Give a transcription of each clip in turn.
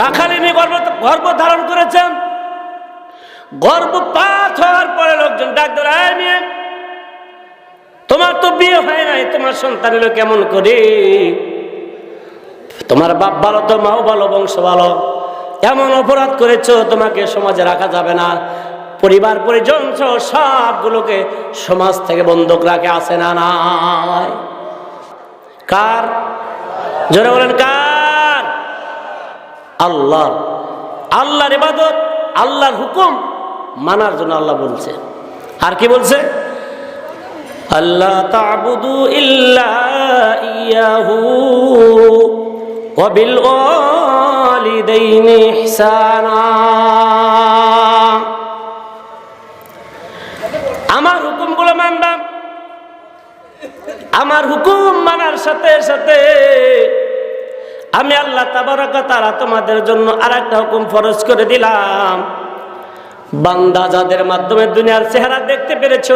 রাখালিনী গর্ভ গর্ভ ধারণ করেছেন। গর্ভপাত হওয়ার পরে লোকজন ডাক ধরে নিয়ে তোমার তো বিয়ে হয় নাই, তোমার সন্তান এলো কেমন করে? তোমার বাপ ভালো তো মাও ভালো, বংশ ভালো। এমন অপরাধ করেছ, তোমাকে সমাজে রাখা যাবে না। পরিবার, পরিজন সহ সবগুলোকে সমাজ থেকে বন্ধক রাখে, আসে না কার? জোরে বলেন, কার? আল্লাহ আল্লাহর ইবাদত, আল্লাহর হুকুম মানার জন্য আল্লাহ বলছে। আর কি বলছে? আল্লাহ তাবুদু ইয়াহু ওয়াবিল ওয়ালিদাইনি ইহসানা। আমার হুকুমগুলো মানবাম আমার হুকুম মানার সাথে সাথে আমি আল্লাহ তাবারাকা তারা তোমাদের জন্য আর একটা হুকুম ফরজ করে দিলাম। বান্দা যাদের মাধ্যমে দুনিয়ার চেহারা দেখতে পেরেছ,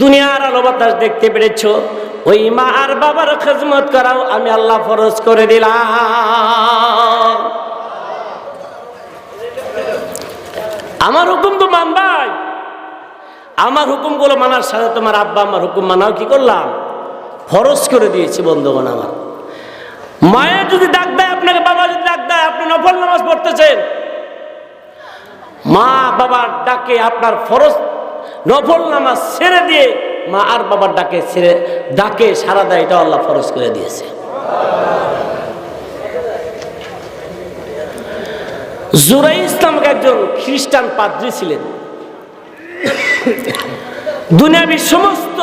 দুনিয়ার আলো বাতাস দেখতে পেরেছ, ওই মা আর বাবার খেজমত করাও আমি আল্লাহ ফরজ করে দিলাম। আমার হুকুম তো মানবাই। আমার হুকুমগুলো মানার সাথে তোমার আব্বা আমার হুকুম মানাও, কি করলাম? ফরজ করে দিয়েছি বন্ধুগণ আমার। মায়ের যদি ডাক দেয়, আপনাকে বাবা যদি ডাক দেয়, আপনি নফল নামাজ পড়তেছেন। মা বাবার ডাকে আপনার ফরজ নফল নামাজ ছেড়ে দিয়ে, মা আর বাবার ডাকে ছেড়ে, ডাকে সারা দেয় এটা আল্লাহ ফরজ করে দিয়েছে। জুরাই ইসলাম একজন খ্রিস্টান পাদ্রী ছিলেন। দুনিয়াবি সমস্ত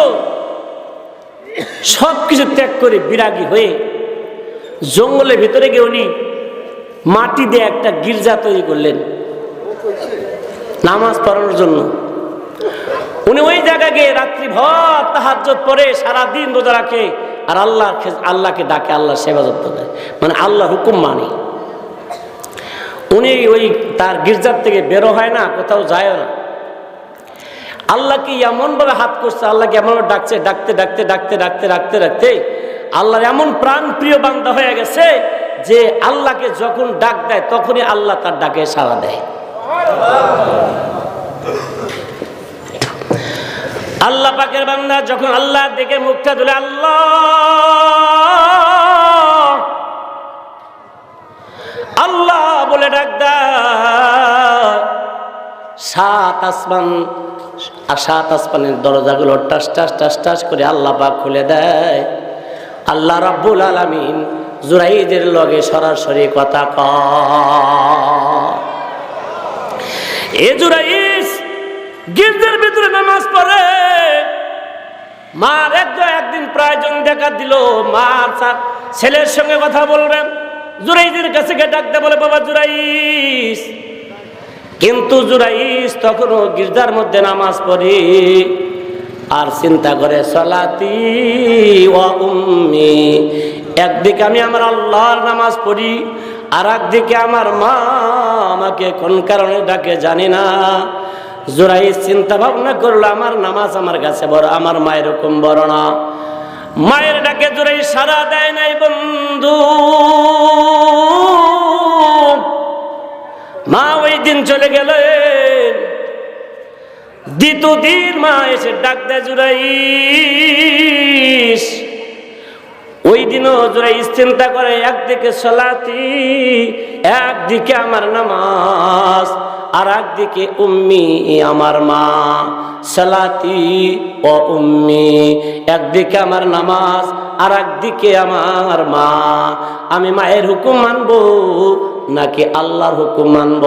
সব কিছু ত্যাগ করে বিরাগী হয়ে জঙ্গলের ভিতরে গিয়ে উনি মাটি দিয়ে একটা গির্জা তৈরি করলেন। নামাজ পড়ানোর জন্য। উনি ওই জায়গায় গিয়ে রাত্রি ভর তাহাজ্জত পরে সারাদিন রোজা রাখে আর আল্লাহ আল্লাহকে ডাকে আল্লাহ সেবা যত্ন করে মানে আল্লাহ হুকুম মানে। উনি ওই তার গির্জার থেকে বেরো হয় না, কোথাও যায় না। আল্লাহকে এমনভাবে হাত করছে আল্লাহকে এমন ডাকছে, ডাকতে ডাকতে ডাকতে ডাকতে ডাকতে ডাকতে? আল্লাহর এমন প্রাণ প্রিয় বান্দা হয়ে গেছে যে আল্লাহকে যখন ডাক দেয়, তখনই আল্লাহ তার ডাকে সাড়া দেয়। আল্লাহ পাকের বান্দা যখন আল্লাহ দেখে মুখটা তুলে, আল্লাহ! আল্লাহ বলে ডাক সাত আসমান আর সাত আসমানের দরজাগুলো টাস টাস টাস টাস করে আল্লাহ পাক খুলে দেয়। আল্লাহ রাব্বুল আলামিন জুরাইদের লগে সরাসরি কথা ক। এ জুরাইস গির্জের ভিতরে নামাজ পড়ে। মার এক একদিন প্রয়োজন দেখা দিল, মার ছেলের সঙ্গে কথা বলবেন। জুরাইদের কাছে গিয়ে ডাকতে বলে, বাবা জুরাইস কিন্তু জুরাইস তখনও গির্জার মধ্যে নামাজ পড়ি। আর চিন্তা করে, সলাতি ও উম্মি। একদিকে আমি আমার আল্লাহর নামাজ পড়ি, আর একদিকে আমার মা আমাকে কোন কারণে ডাকে জানি না। জোরাইস চিন্তা ভাবনা করল, আমার নামাজ আমার কাছে বড়, আমার মায়ের হুকুম বড় না। মায়ের ডাকে জোরাই সারা দেয় নাই বন্ধু। মা ওই দিন চলে গেলেন। দ্বিতীয় দিন মা এসে ডাক দেয় জুরাইস ওই দিনও জুরাইস চিন্তা করে, একদিকে সলাতি, একদিকে আমার নামাজ, আর একদিকে উম্মি আমার মা। সালাতি ও উম্মি, একদিকে আমার নামাজ, আর একদিকে আমার মা। আমি মায়ের হুকুম মানবো নাকি আল্লাহর হুকুম মানব?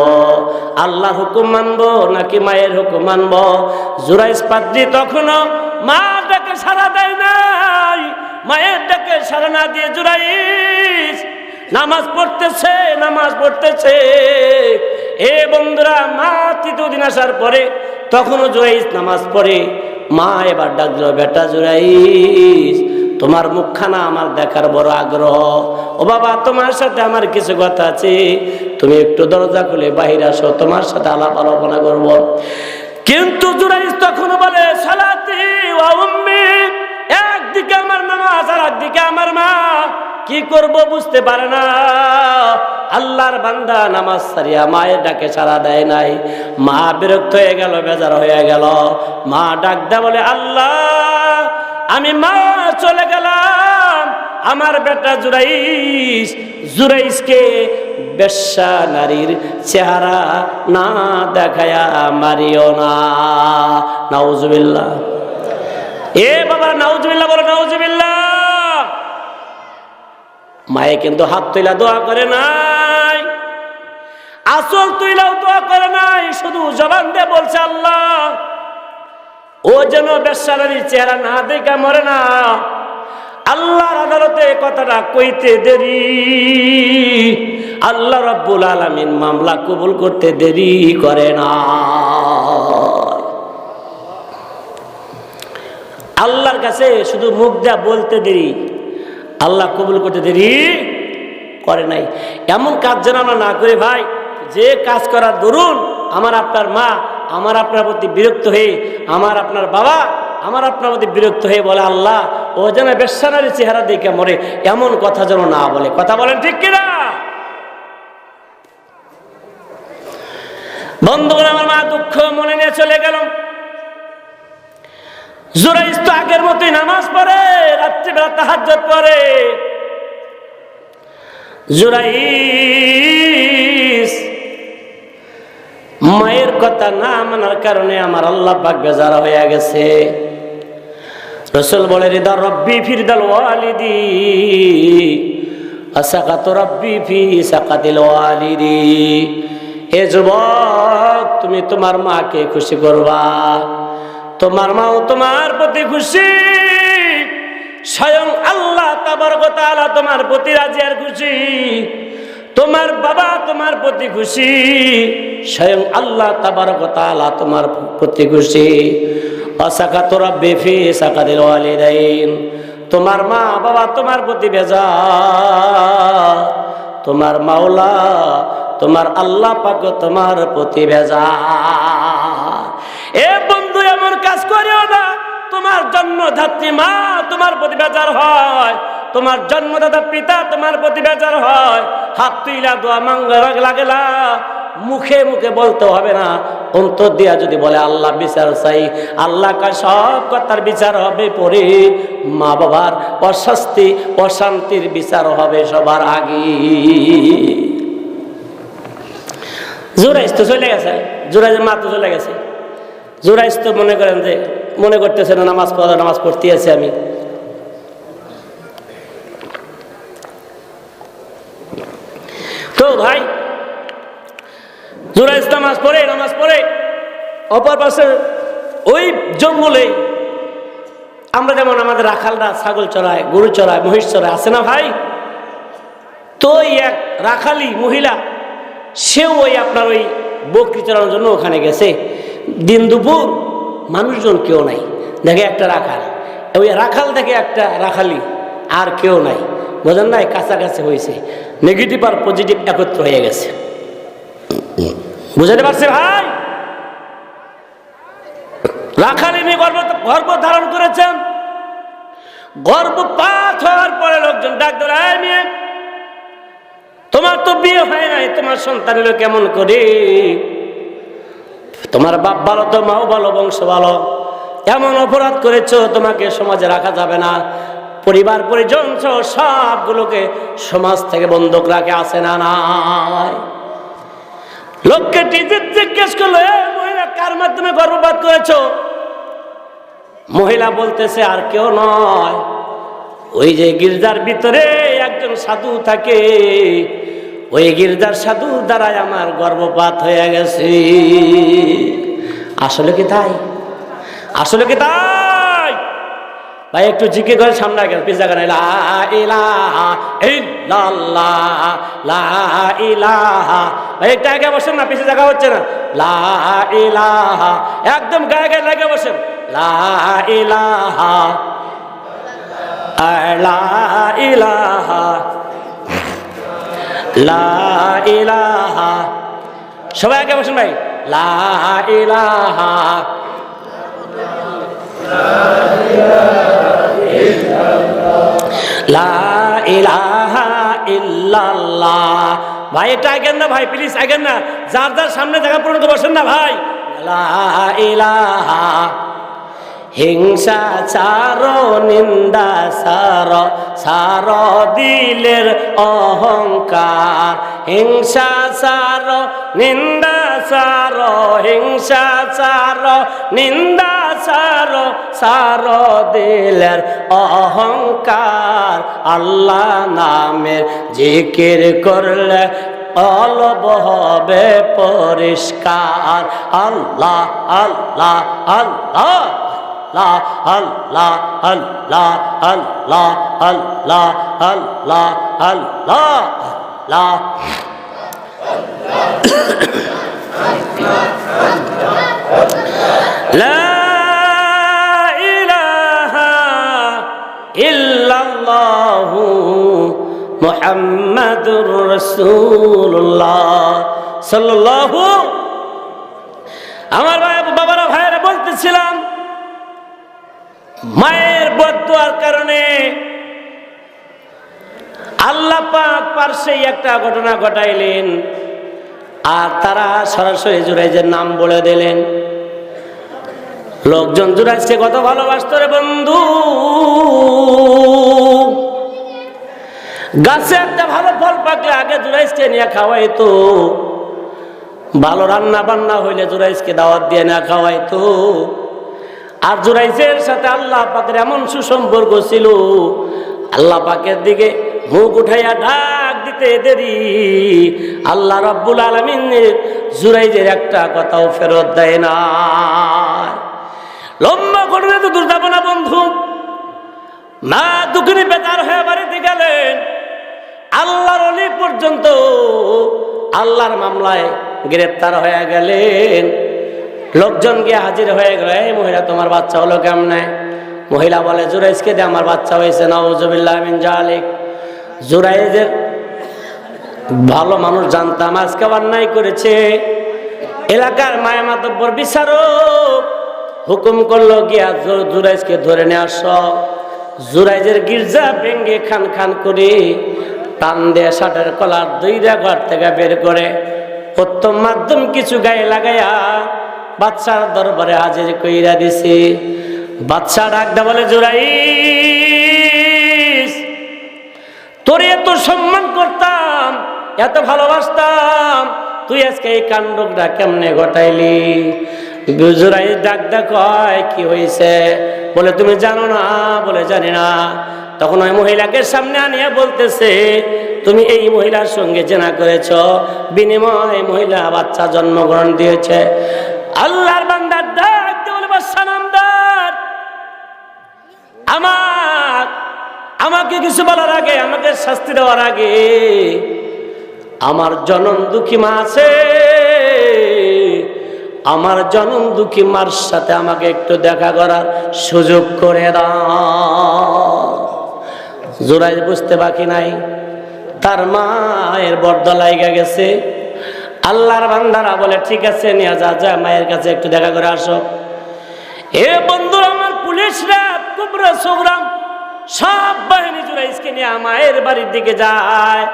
আল্লাহর হুকুম মানব নাকি মায়ের হুকুম মানব? জুরাইস পাদ্রি তখনও মা ডাকে সারা দেয় নাই। মায়ের ডাকে সারা না দিয়ে জুরাইস নামাজ পড়তেছে নামাজ পড়তেছে। এ বন্ধুরা, মা তৃতীয় দিন আসার পরে তখনও জুরাইস নামাজ পড়ে। মা এবার ডাক বেটা জুরাইস তোমার মুখখানা আমার দেখার বড় আগ্রহ। ও বাবা, তোমার সাথে আমার কিছু কথা আছে। তুমি একটু দরজা খুলে বাহির আসো, তোমার সাথে আলাপ আলোচনা করব। কিন্তু জুরাইস তখন বলে, সালাতি একদিকে আমার নামাজ আর একদিকে আমার মা। কি করব বুঝতে পারে না। আল্লাহর বান্দা নামাজ সারিয়া মায়ের ডাকে সারা দেয় নাই। মা বিরক্ত হয়ে গেল, বেজার হয়ে গেল। মা ডাক দেয় বলে, আল্লাহ, আমি মা চলে গেলাম আমার বেটা জুরাইস জুরাইসকে বেশ্যা নারীর চেহারা না দেখায়া মারিও না। নাউজুবিল্লাহ। এ বাবা, নাউজুবিল্লাহ বলো, নাউজুবিল্লাহ। মায়ে কিন্তু হাত তুইলা দোয়া করে নাই। আসল তুইলাও দোয়া করে নাই। শুধু জবান দিয়ে বলছে আল্লাহ ও যেন বেশারানির চেহারা না দেখা মরে না। আল্লাহর আদালতে কথাটা কইতে দেরি। আল্লাহ রব্বুল আলমিন মামলা কবুল করতে দেরি করে না। আল্লাহর কাছে শুধু মুখ দেয়া বলতে দেরি। আল্লাহ কবুল করতে দেরি করে নাই। এমন কাজ যেন আমরা না করি ভাই, যে কাজ করার দরুন, আমার আপনার মা আমার আপনার প্রতি বিরক্ত হয়ে, আমার আপনার বাবা আমার আপনার প্রতি বিরক্ত হয়ে বলে, আল্লাহ, ও যেন বেশানারি চেহারা দেখে মরে, এমন কথা যেন না বলে। কথা বলেন ঠিক কিনা? বন্ধুগণ, আমার মা দুঃখ মনে নিয়ে চলে গেল। জোরাইস তো আগের মতোই নামাজ পড়ে, রাত্রিবেলা তাহাজ্জত পড়ে। জোরাইস মায়ের কথা না মানার কারণে আমার আল্লাহ পাক বেজারা হয়ে গেছে। রসুল বলে, রিদা রব্বি ফিরদাল ওয়ালিদি, আসাকাত রব্বি ফি সাকাতিল ওয়ালিদি। এ যুবক, তুমি তোমার মাকে খুশি করবা। তোমার মাও তোমার প্রতি খুশি। স্বয়ং আল্লাহ তাবার তাআলা তোমার প্রতি রাজি আর খুশি। তোমার বাবা তোমার প্রতি খুশি, স্বয়ং আল্লাহ তাবার তাআলা তোমার প্রতি খুশি। অসাকা তোরা বেফি সাকা দিল তোমার মা বাবা তোমার প্রতি বেজা তোমার মাওলা তোমার আল্লাহ পাক তোমার প্রতি বেজা এ বন্ধু, এমন কাজ করিও না। তোমার জন্মধাত্রী মা তোমার প্রতি বেজার হয়। তোমার জন্মদাতা পিতা তোমার প্রতি বেজার হয়। হাত তুইলা, দোয়া মাঙ্গ লাগেলা মুখে মুখে বলতে হবে না। অন্তর দিয়া যদি বলে, আল্লাহ বিচার চাই, আল্লাহ কা সব কথার বিচার হবে পরে। মা বাবার অস্বস্তি, অশান্তির বিচার হবে সবার আগে। জোরাইস তো চলে গেছে। জোরাইজের মা তো চলে গেছে। জোরাইস তো মনে করেন যে, মনে করতেছে না, নামাজ পড়া, নামাজ পড়তে আছি আমি। তো ভাই জোরাইস নামাজ পড়ে নামাজ পড়ে, অপর পাশে ওই জঙ্গলে আমরা যেমন আমাদের রাখালরা ছাগল চড়ায়, গরু চড়ায়, মহিষ চড়ায়, আছে না ভাই? তো ওই এক রাখালি মহিলা, সেও ওই আপনার ওই বকরি চড়ানোর জন্য ওখানে গেছে। দিন দুপুর মানুষজন কেউ নাই। দেখে একটা রাখাল। ওই রাখাল দেখে একটা রাখালি, আর কেউ নাই। বোঝেন নাই? কাছাকাছি হয়েছে। নেগেটিভ আর পজিটিভ একত্র হয়ে গেছে। বুঝাতে পারছে ভাই? রাখালিনী গর্ব গর্ভ ধারণ করেছেন। গর্ভপাত হওয়ার পরে লোকজন ডাক্তার তোমার তো বিয়ে হয় নাই, তোমার সন্তান এলো কেমন করে? তোমার বাপ ভালো তো মাও ভালো, বংশ ভালো। এমন অপরাধ করেছ, তোমাকে সমাজে রাখা যাবে না। পরিবার, পরিজন সবগুলোকে সমাজ থেকে বন্ধক রাখে আসে না নাই? লোককে টিজিট জিজ্ঞেস করল, "এ মহিলা, কার মাধ্যমে গর্ভপাত করেছ? মহিলা বলতেছে, আর কেউ নয়। ওই যে গির্জার ভিতরে একজন সাধু থাকে, ওই গির্জার সাধু দ্বারাই আমার গর্ভপাত হয়ে গেছে। আসলে কি তাই? আসলে কি তাই? ভাই একটু জিজ্ঞে করে সামনে গেল পিজা গানে ভাই, একটা আগে বসেন না পিছিয়ে জায়গা হচ্ছে না। লা একদম গায়ে গায়ে লাগে বসেন। লা সবাই আগে বসেন ভাই। লা ইলাহা। ভাই, এটা আগেন না, ভাই প্লিজ আগেন না। যার যার সামনে জায়গা পর্যন্ত বসেন না, ভাই। লা ইলাহা হিংসা চার নিন্দা সার সার দিলের অহংকার। হিংসা সার নিন্দা সার হিংসা সার নিন্দা সার সার দিলের অহংকার। আল্লাহ নামের জিকির করলে অলব হবে পরিষ্কার। আল্লাহ আল্লাহ আল্লাহ। লা, হল লা হল লা হল লা হল লা হল লা হল, লা লা لا إله إلا الله محمد رسول الله صلى الله আমার বাবারা ভাইরা বলতেছিলাম মায়ের বদুয়ার কারণে আল্লাহ পাক পার্শ্বে একটা ঘটনা ঘটাইলেন। আর তারা সরাসরি জুরাইজের নাম বলে দিলেন। লোকজন জুরাইজকে কত ভালোবাসত রে বন্ধু। গাছে একটা ভালো ফল পাকলে আগে জুরাইজকে নিয়ে খাওয়াইতো। ভালো রান্না বান্না হইলে জুরাইজকে দাওয়াত দিয়ে না খাওয়াইতো। আর জুরাইজের সাথে আল্লাহ পাকের এমন সুসম্পর্ক ছিল, আল্লাহ পাকের দিকে মুখ উঠাইয়া ডাক দিতে দেরি। আল্লাহ রব্বুল আলমিনের জুরাইজের একটা কথাও ফেরত দেয় না। লম্বা করবে তো দূর যাব না বন্ধু। মা দুঃখিনী বেতার হয়ে বাড়িতে গেলেন। আল্লাহর অলি পর্যন্ত আল্লাহর মামলায় গ্রেপ্তার হয়ে গেলেন। লোকজন গিয়ে হাজির হয়ে গেল, এই মহিলা, তোমার বাচ্চা হলো কেমনে? মহিলা বলে জুরাইজকে দিয়ে আমার বাচ্চা হয়েছে নওজুবিল্লাহ জালিক। জুরাইজের ভালো মানুষ জানতাম, আজকে অন্যায় করেছে। এলাকার মায়া মাতব্বর বিচারক হুকুম করল, গিয়া জুরাইজকে ধরে নিয়ে আস। জুরাইজের গির্জা ভেঙ্গে খান খান করে টান দিয়ে শার্টের কলার দুইটা ঘর থেকে বের করে, উত্তম মাধ্যম কিছু গায়ে লাগাইয়া বাচ্চার দরবারে হাজির কইরা দিছে। বাচ্চা ডাকটা বলে, জুরাইস, তোরে এত সম্মান করতাম, এত ভালোবাসতাম, তুই আজকে এই কাণ্ডটা কেমনে ঘটাইলি? গুজরাই ডাক ডাক হয় কি হয়েছে বলে, তুমি জানো না? বলে, জানি না। তখন ওই মহিলাকে সামনে আনিয়া বলতেছে, তুমি এই মহিলার সঙ্গে জেনা করেছ, বিনিময় মহিলা বাচ্চা জন্মগ্রহণ দিয়েছে। আল্লাহর বান্দার ডাক দিয়ে বলে বাচ্চা আমার আমাকে কিছু বলার আগে, আমাকে শাস্তি দেওয়ার আগে, আমার জনম দুঃখী মা আছে। আমার জনম দুঃখী মার সাথে আমাকে একটু দেখা করার সুযোগ করে দাও। বুঝতে বাকি নাই। তার মায়ের বর্দা লাইগা গেছে। আল্লাহর বান্দারা বলে, ঠিক আছে, নিয়ে যা যা, মায়ের কাছে একটু দেখা করে আসো। এ বন্ধুরা আমার পুলিশরা, কুবরা সোগরাম সব বাহিনী জুড়াইসকে নিয়ে মায়ের বাড়ির দিকে যায়।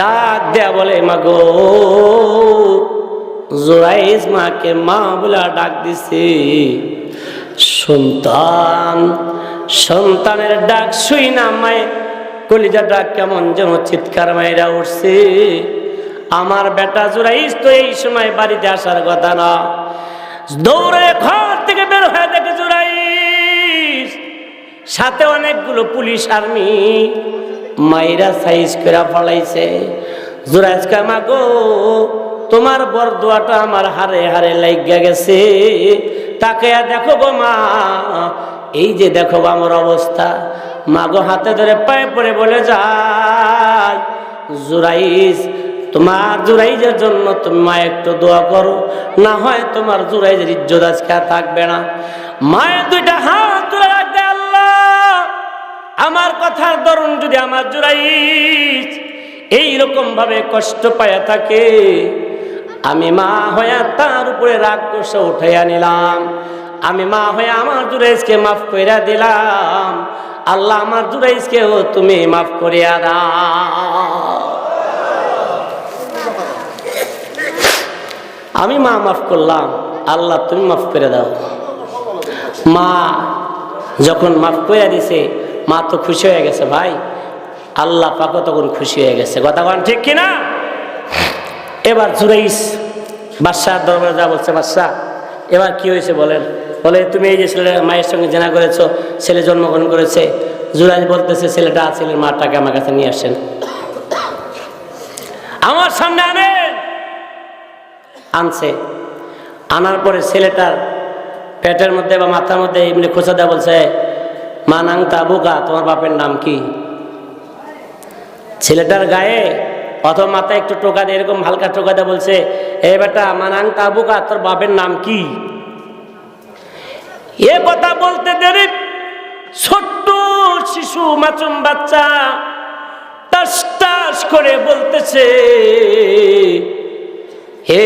ডাক দেয়া বলে মা গো জোরাইজ মাকে মা বলে ডাক দিছে। সন্তান সন্তানের ডাক শুই না মায়ে কলিজা ডাক কেমন যেন চিৎকার মায়েরা উঠছে। আমার বেটা জোরাইজ তো এই সময় বাড়িতে আসার কথা না। দৌড়ে ঘর থেকে বের হয়ে দেখে জোরাইজ সাথে অনেকগুলো পুলিশ আর্মি মাইরা সাইজ করে ফলাইছে। জোরাইজ কামা গো, তোমার বরদোয়াটা আমার হারে হারে লাইগা গেছে। তাকে দেখো গো মা, এই যে দেখো আমার অবস্থা। মা গো হাতে ধরে পায়ে পড়ে বলে যায় জুরাইজ তোমার জুরাইজের জন্য তুমি মা একটু দোয়া করো। না হয় তোমার জুরাইজের ইজ্জত আজকে আর থাকবে না। মায়ের দুইটা হাত তুলে রাখবে আল্লাহ। আমার কথার দরুন যদি আমার জুরাইজ এইরকম ভাবে কষ্ট পায়া থাকে, আমি মা হইয়া তার উপরে রাগ কষে উঠাইয়া নিলাম। আমি মা হয়ে আমার জুরাইজকে মাফ কইরা দিলাম। আল্লাহ আমার জুরাইজকেও তুমি মাফ করিয়া দাও। আমি মা মাফ করলাম, আল্লাহ তুমি মাফ করে দাও। মা যখন মাফ করে দিছে, মা তো খুশি হয়ে গেছে ভাই। আল্লাহ পাকও তখন খুশি হয়ে গেছে। কথা বলেন ঠিক কিনা? এবার জুরাইস বাদশাহ দরবারে যা বলছে বাদশাহ, এবার কি হয়েছে বলেন? বলে, তুমি এই যে ছেলে মায়ের সঙ্গে জেনা করেছ, ছেলে জন্মগ্রহণ করেছে জুরাইস বলতেছে, ছেলেটা ছেলের মাটাকে আমার কাছে নিয়ে আসেন। আমার সামনে আনেন। আনছে। আনার পরে ছেলেটার পেটের মধ্যে বা মাথার মধ্যে এমনি খোঁচা দেওয়া বলছে, মা নাং তাবুকা তোমার বাপের নাম কি? ছেলেটার গায়ে অথবা মাথায় একটু টোকা দিয়ে, এরকম হালকা টোকা দিয়ে বলছে, এ বেটা মানাং তাবুকা তোর বাপের নাম কি? এ কথা বলতে দেরি। ছোট্ট শিশু, মাচুম বাচ্চা টাস টাস করে বলতেছে, হে